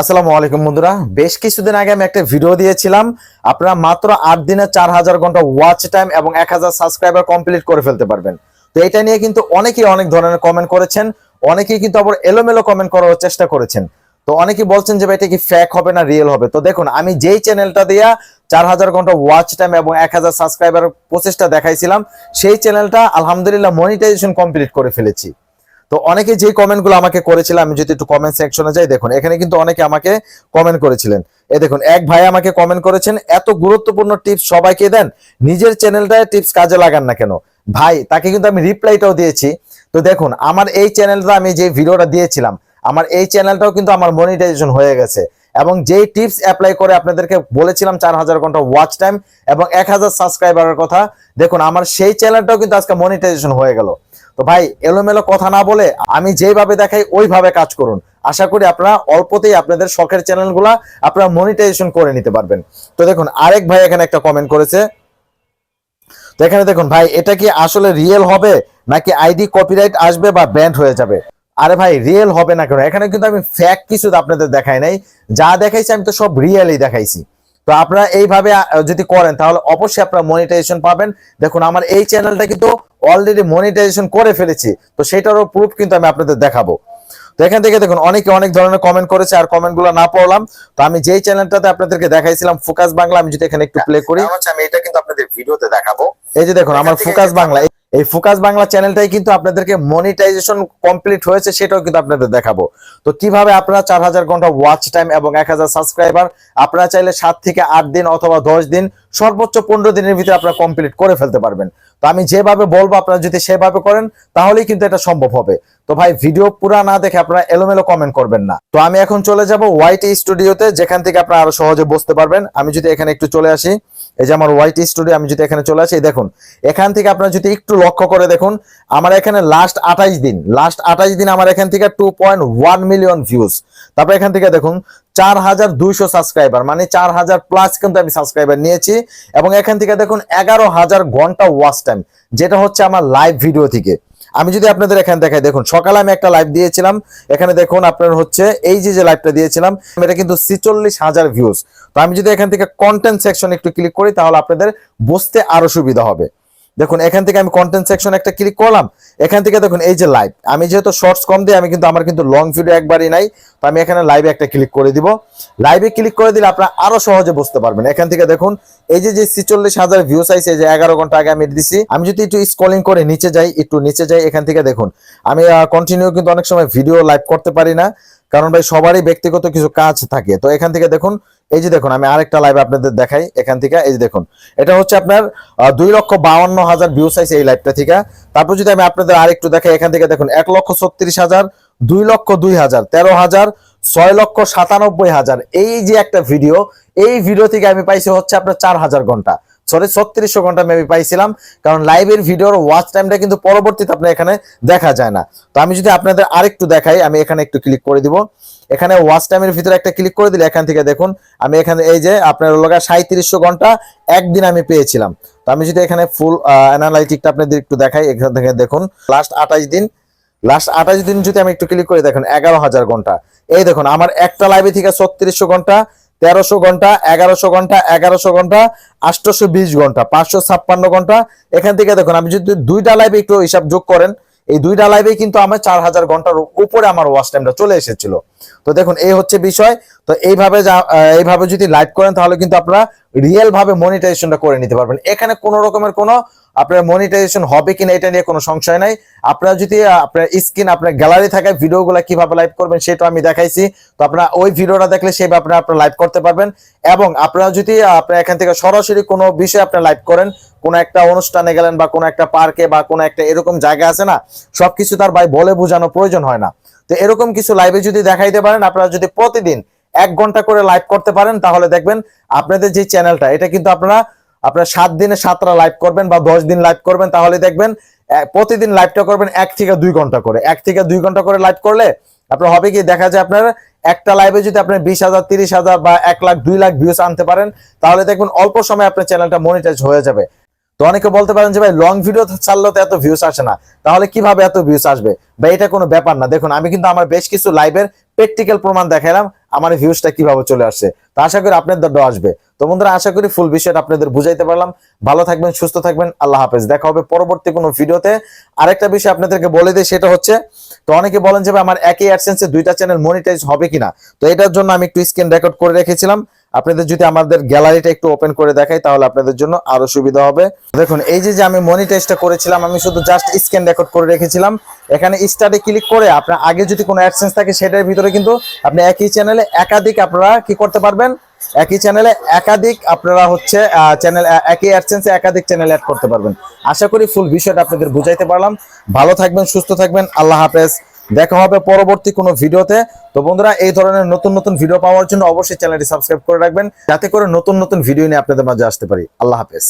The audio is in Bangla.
আসসালামু আলাইকুম বন্ধুরা। বেশ কিছুদিন আগে আমি একটা ভিডিও দিয়েছিলাম। আপনারা মাত্র আট দিনে চার হাজার ঘণ্টা ওয়াচ টাইম এবং এক হাজার সাবস্ক্রাইবার কমপ্লিট করে ফেলতে পারবেন। তো এটা নিয়ে কিন্তু অনেকেই অনেক ধরনের কমেন্ট করেছেন, অনেকেই কিন্তু আবার এলোমেলো কমেন্ট করার চেষ্টা করেছেন। তো অনেকেই বলছেন যে এটা কি ফ্যাক হবে না রিয়েল হবে? তো দেখুন, আমি যেই চ্যানেলটা দিয়া চার হাজার ঘণ্টা ওয়াচ টাইম এবং এক হাজার সাবস্ক্রাইবার প্রচেষ্টা দেখাইছিলাম, সেই চ্যানেলটা আলহামদুলিল্লাহ মনিটাইজেশন কমপ্লিট করে ফেলেছি। তো অনেকে যে কমেন্টগুলো আমাকে করেছিল, আমি যদি একটু কমেন্ট সেকশনে যাই, দেখুন, এখানে কিন্তু অনেকে আমাকে কমেন্ট করেছিলেন। এই দেখুন, এক ভাই আমাকে কমেন্ট করেছেন, এত গুরুত্বপূর্ণ টিপস সবাইকে দেন, নিজের চ্যানেলটায় টিপস কাজে লাগান না কেন? ভাই, তাকে কিন্তু আমি রিপ্লাইটাও দিয়েছি। তো দেখুন, আমার এই চ্যানেলটা আমি যে ভিডিওটা দিয়েছিলাম, আমার এই চ্যানেলটাও কিন্তু আমার মনিটাইজেশন হয়ে গেছে। এবং যেই টিপস অ্যাপ্লাই করে আপনাদেরকে বলেছিলাম, চার হাজার ঘণ্টা ওয়াচ টাইম এবং এক হাজার সাবস্ক্রাইবারের কথা, দেখুন, আমার সেই চ্যানেলটাও কিন্তু আজকে মনিটাইজেশন হয়ে গেল। তো ভাই, এলোমেলো কথা না বলে আমি যেভাবে দেখাই, ওইভাবে কাজ করুন। আশা করি আপনারা অল্পতেই আপনাদের শখের চ্যানেলগুলা আপনারা মনিটাইজেশন করে নিতে পারবেন। তো দেখুন, আরেক ভাই এখানে একটা কমেন্ট করেছে। তো এখানে দেখুন, ভাই, এটা কি আসলে রিয়েল হবে, নাকি আইডি কপিরাইট আসবে বা ব্যান্ড হয়ে যাবে? আরে ভাই রিয়েল হবে না কেন? এখানে কিন্তু আমি ফ্যাক কিছু আপনাদের দেখাই নাই। যা দেখাইছি আমি তো সব রিয়েলই দেখাইছি। তো আপনারা এইভাবে যদি করেন, তাহলে অবশ্যই আপনারা মনিটাইজেশন পাবেন। দেখুন, আমার এই চ্যানেলটা কিন্তু অলরেডি মনিটাইজেশন করে ফেলেছি তো সেটারও প্রুফ কিন্তু আমি আপনাদের দেখাবো। তো এখান থেকে দেখুন অনেকে অনেক ধরনের কমেন্ট করেছে আর কমেন্টগুলো না পড়লাম। তো আমি যেই চ্যানেলটাতে আপনাদেরকে দেখাইছিলাম ফোকাস বাংলা আমি যদি এখানে একটু প্লে করি। আমি এটা কিন্তু আপনাদের ভিডিওতে দেখাবো। এই যে দেখুন আমার ফোকাস বাংলা এই ফোকাস বাংলা চ্যানেলটাই কিন্তু আপনাদেরকে মনিটাইজেশন কমপ্লিট হয়েছে সেটাও কিন্তু আপনাদের দেখাবো। তো কীভাবে আপনারা চার হাজার ঘণ্টা ওয়াচ টাইম এবং এক হাজার সাবস্ক্রাইবার আপনারা চাইলে সাত থেকে আট দিন অথবা দশ দিন সর্বোচ্চ পনেরো দিনের ভিতরে আপনারা কমপ্লিট করে ফেলতে পারবেন। তো আমি যেভাবে বলব, আপনারা যদি সেভাবে করেন, তাহলেই কিন্তু এটা সম্ভব হবে। তো ভাই, ভিডিও পুরা না দেখে আপনারা এলোমেলো কমেন্ট করবেন না। তো আমি এখন চলে যাব ওয়াইটি স্টুডিওতে যেখান থেকে আপনারা আরও সহজে বসতে পারবেন। আমি যদি এখানে একটু চলে আসি, এই যে আমার ওয়াইটি স্টুডিও আমি যদি এখানে চলে আসি, দেখুন, এখান থেকে আপনারা যদি একটু লক্ষ্য করে দেখুন, আমার এখানে লাস্ট আঠাইশ দিন লাস্ট আঠাইশ দিন আমার এখান থেকে টু মিলিয়ন ভিউজ তারপর এখান থেকে দেখুন চার হাজার দুইশো সাবস্ক্রাইবার মানে চার হাজার প্লাস কিন্তু আমি সাবস্ক্রাইবার নিয়েছি। এবং এখান থেকে দেখুন এগারো হাজার ঘণ্টা ওয়াচ টাইম যেটা হচ্ছে আমার লাইভ ভিডিও থেকে। আমি যদি আপনাদের এখানে দেখাই, দেখুন, সকালে আমি একটা লাইভ দিয়েছিলাম। এখানে দেখুন আপনার হচ্ছে, এই যে যে লাইভটা দিয়েছিলাম, এটা কিন্তু ছিচল্লিশ হাজার ভিউজ তো আমি যদি এখান থেকে কন্টেন্ট সেকশন একটু ক্লিক করি, তাহলে আপনাদের বুঝতে আরও সুবিধা হবে। দেখুন, এখান থেকে আমি কন্টেন্ট সেকশন একটা ক্লিক করলাম। এখান থেকে দেখুন, এই যে লাইভ আমি যেহেতু শর্টস কম দিই, আমি কিন্তু, আমার কিন্তু লং ভিডিও একবারই নাই, তো আমি এখানে লাইভে একটা ক্লিক করে দিব। লাইভে ক্লিক করে দিলে আপনারা আরও সহজে বুঝতে পারবেন। এখান থেকে দেখুন, এই যে যে ছিচল্লিশ হাজার আইছে এই যে এগারো ঘণ্টা আগে আমি দিছি, আমি যদি একটু স্ক্রলিং করে নিচে যাই, একটু নিচে যাই, এখান থেকে দেখুন, আমি কন্টিনিউ কিন্তু অনেক সময় ভিডিও লাইভ করতে পারি না। কারণ ভাই সবারই ব্যক্তিগত কিছু কাজ থাকে। তো এখান থেকে দেখুন, এই যে দেখুন, আমি আরেকটা লাইভ আপনাদের দেখাই এখান থেকে, এই যে দেখুন, এটা হচ্ছে আপনার দুই লক্ষ বাউন্ন হাজার ভিউস আইছে এই লাইভটা থেকে। তারপর যদি আমি আপনাদের আরেকটু দেখাই, এখান থেকে দেখুন, এক লক্ষ ছত্রিশ হাজার, দুই লক্ষ দুই হাজার, তেরো হাজার, ছয় লক্ষ সাতানব্বই হাজার। এই যে একটা ভিডিও এই ভিডিও থেকে আমি পাইছি হচ্ছে আপনার চার হাজার ঘণ্টা। সরি, ছত্রিশশো ঘণ্টা মেবি পাইছিলাম, কারণ লাইভের ভিডিওর ওয়াচ টাইমটা কিন্তু পরবর্তীতে আপনার এখানে দেখা যায় না। তো আমি যদি আপনাদের আরেকটু দেখাই, আমি এখানে একটু ক্লিক করে দিব। এখানে ওয়াচ টাইমের ভিতরে একটা ক্লিক করে দিলে, এখান থেকে দেখুন, আমি এখানে এই যে আপনার লগা সাঁত্রিশশো ঘণ্টা একদিন আমি পেয়েছিলাম। তো আমি যদি এখানে ফুল অ্যানালাইটিকটা আপনাদের একটু দেখাই, এখান থেকে দেখুন লাস্ট আঠাশ দিন লাস্ট আঠাশ দিন যদি আমি একটু ক্লিক করে, দেখুন, এগারো হাজার ঘণ্টা। এই দেখুন, আমার একটা লাইভে থেকে ছত্রিশশো ঘণ্টা তেরোশো ঘণ্টা, এগারোশো ঘণ্টা এগারোশো ঘণ্টা আটশোশো বিশ ঘণ্টা, পাঁচশো ছাপ্পান্ন ঘণ্টা। এখান থেকে দেখুন আমি যদি দুইটা লাইভে একটু হিসাব যোগ করেন, এই দুইটা লাইভে কিন্তু আমার চার হাজার ঘণ্টার উপরে আমার ওয়াচ টাইমটা চলে এসেছিল। তো দেখুন, এই হচ্ছে বিষয়। তো এইভাবে যা- এইভাবে যদি লাইভ করেন, তাহলে কিন্তু আপনারা রিয়েল ভাবে মনিটাইজেশনটা করে নিতে পারবেন। এখানে কোনো রকমের কোনো আপনার মনিটাইজেশন হবে কিনা এটা নিয়ে কোনো সংশয় নাই। আপনারা যদি আপনার স্ক্রিন আপনার গ্যালারি থাকে ভিডিওগুলো কীভাবে লাইভ করবেন সেটা আমি দেখাইছি। তো আপনারা ওই ভিডিওটা দেখলে সেইভাবে আপনারা আপনারা লাইভ করতে পারবেন। এবং আপনারা যদি আপনার এখান থেকে সরাসরি কোনো বিষয়ে আপনারা লাইভ করেন, কোনো একটা অনুষ্ঠানে গেলেন বা কোনো একটা পার্কে বা কোনো একটা এরকম জায়গা আছে না, সবকিছু তার ভাই বলে বোঝানো প্রয়োজন হয় না। তো এরকম কিছু লাইভে যদি দেখাইতে পারেন, আপনারা যদি প্রতিদিন এক ঘণ্টা করে লাইভ করতে পারেন, তাহলে দেখবেন আপনাদের যে চ্যানেলটা এটা কিন্তু আপনারা আপনারা সাত দিনে সাতটা লাইভ করবেন বা দশ দিন লাইভ করবেন, তাহলে দেখবেন প্রতিদিন লাইভটা করবেন এক থেকে দুই ঘণ্টা করে। এক থেকে দুই ঘণ্টা করে লাইভ করলে আপনার হবে কি, দেখা যায় আপনার একটা লাইভে যদি আপনি বিশ হাজার, তিরিশ হাজার বা এক লাখ, দুই লাখ ভিউস আনতে পারেন, তাহলে দেখবেন অল্প সময় আপনার চ্যানেলটা মনিটাইজ হয়ে যাবে। তো অনেকে বলতে পারেন যে, ভাই লং ভিডিও ছাড়লেও তো এত ভিউস আসে না। তাহলে কীভাবে এত ভিউস আসবে? বা এটা কোনো ব্যাপার না। দেখুন, আমি কিন্তু আমার বেশ কিছু লাইভের প্র্যাকটিক্যাল প্রমাণ দেখালাম আমার ভিউজটা কীভাবে চলে আসছে। তো আশা করি আপনাদের আসবে। তো বন্ধুরা, আশা করি ফুল বিষয়টা আপনাদের বুঝাইতে পারলাম। ভালো থাকবেন, সুস্থ থাকবেন, আল্লাহ হাফেজ। দেখা হবে পরবর্তী কোনো ভিডিওতে। আরেকটা বিষয় আপনাদেরকে বলে দিই, সেটা হচ্ছে, তো অনেকে বলেন যে আমার একই অ্যাডসেন্সে দুইটা চ্যানেল মনিটাইজ হবে কিনা? তো এটার জন্য আমি একটু স্ক্রিন রেকর্ড করে রেখেছিলাম। আপনাদের যদি আমাদের গ্যালারিটা একটু ওপেন করে দেখাই, তাহলে আপনাদের জন্য আরও সুবিধা হবে। দেখুন, এই যে যে আমি মনিটাইজটা করেছিলাম, আমি শুধু জাস্ট স্ক্যান রেকর্ড করে রেখেছিলাম। এখানে স্টার্টে ক্লিক করে আপনার আগে যদি কোনো অ্যাডসেন্স থাকে, সেটার ভিতরে কিন্তু আপনি একই চ্যানেলে একাধিক আপনারা কি করতে পারবেন? একই চ্যানেলে একাধিক আপনারা হচ্ছে চ্যানেল একই অ্যাডসেন্সে একাধিক চ্যানেল অ্যাড করতে পারবেন। আশা করি ফুল বিষয়টা আপনাদের বুঝাইতে পারলাম। ভালো থাকবেন, সুস্থ থাকবেন, আল্লাহ হাফেজ। দেখা হবে পরবর্তী কোনো ভিডিওতে। তো বন্ধুরা, এই ধরনের নতুন নতুন ভিডিও পাওয়ার জন্য অবশ্যই চ্যানেলটি সাবস্ক্রাইব করে রাখবেন, যাতে করে নতুন নতুন ভিডিও নিয়ে আপনাদের মাঝে আসতে পারি। আল্লাহ হাফেজ।